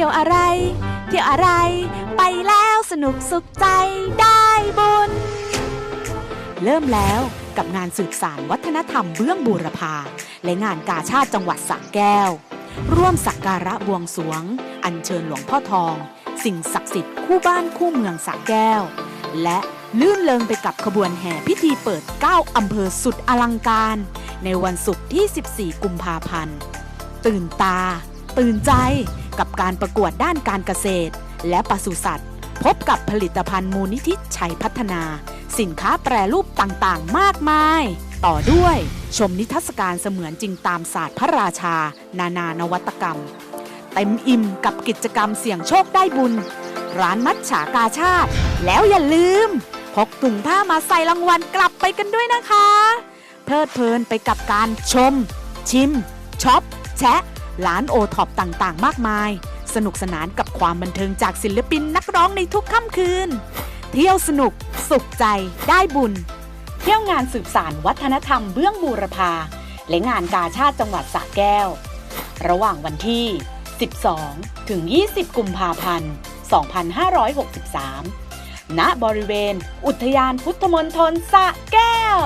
ที่ยวอะไร เที่ยวอะไร ไปแล้วสนุกสุขใจได้บุญ เริ่มแล้วกับงานสืบสารวัฒนธรรมเบื้องบูรพา และงานกาชาติจังหวัดสระแก้ว ร่วมสักการะบวงสวง อัญเชิญหลวงพ่อทอง สิ่งศักดิ์สิทธิ์คู่บ้านคู่เมืองสระแก้ว และลื่นเลงไปกับขบวนแห่พิธีเปิด 9 อำเภอสุดอลังการ ในวันศุกร์ที่ 14 กุมภาพันธ์ ตื่นตา ตื่นใจ กับการประกวดด้านการเกษตร และปศุสัตว์ พบกับผลิตภัณฑ์มูลนิธิชัยพัฒนา สินค้าแปรรูปต่างๆ มากมาย ต่อด้วย ชมนิทรรศการเสมือนจริงตามศาสตร์พระราชา นานานวัตกรรม เต็มอิ่มกับกิจกรรมเสี่ยงโชคได้บุญ ร้านมัดฉากาชาติ แล้วอย่าลืมพกถุงผ้ามาใส่รางวัลกลับไปกันด้วยนะคะ เพลิดเพลินไปกับการชม ชิมช็อป แชะ ร้านโอท็อปต่างๆ มากมาย สนุกสนานกับความบันเทิงจากศิลปินนักร้องในทุกค่ำคืน เที่ยวสนุก สุขใจ ได้บุญ เที่ยวงานสืบสารวัฒนธรรมเบื้องบูรพา และงานกาชาติจังหวัดสระแก้ว ระหว่างวันที่ 12 ถึง 20 กุมภาพันธ์ 2563 ณ บริเวณ อุทยานพุทธมณฑลสระแก้ว